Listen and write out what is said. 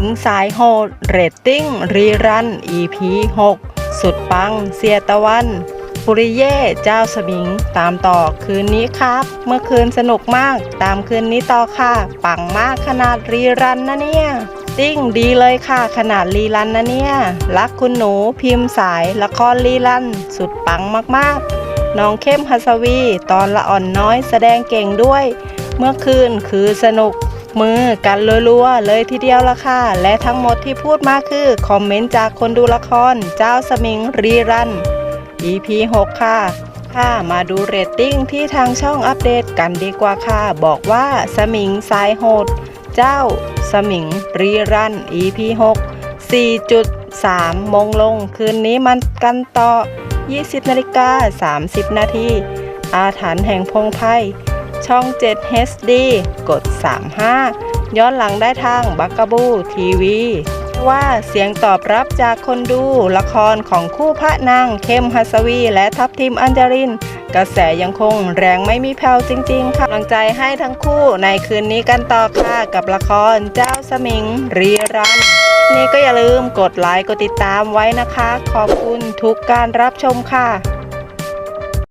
งสายโหดเรตติ้ง รีรัน EP 6 สุดปัง เสียตะวัน ปุริเย่เจ้าสมิง ตามต่อคืนนี้ครับ เมื่อคืนสนุกมาก ตามคืนนี้ต่อค่ะ ปังมากขนาดรีรันนะเนี่ย ติ้งดีเลยค่ะ ขนาดรีรันนะเนี่ย รักคุณหนูพิมพ์สายละครรีรัน สุดปังมากๆ น้องเข้มฮัสวี ตอนละอ่อนน้อยแสดงเก่งด้วย เมื่อคืนคือสนุก มือกันรัวๆเลยทีเดียวละค่ะ และทั้งหมดที่พูดมาคือ คอมเมนต์จากคนดูละคร เจ้าสมิงรีรัน EP 6 ค่ะ ค่ะมาดูเรตติ้งที่ทางช่องอัปเดตกันดีกว่าค่ะ บอกว่าสมิงสายโหด เจ้าสมิงรีรัน EP 6 4.3 มงลง คืนนี้มันกันต่อ 20นาฬิกา30 นาทีอาถรรพ์แห่งพงไพร ช่อง 7 HD กด 35 ย้อนหลังได้ทางบักกะบูทีวีว่าเสียงตอบรับจากคนดูละครของคู่พระนางเข้มฮัสวี และทัพทิมอัญจริน กระแสยังคงแรงไม่มีแผ่วจริง ๆ ค่ะกำลังใจให้ทั้งคู่ในคืนนี้กันต่อค่ะ กับละครเจ้าสมิง รีรัน นี่ก็อย่าลืมกดไลค์กดติดตามไว้นะคะ ขอบคุณทุกการรับชมค่ะ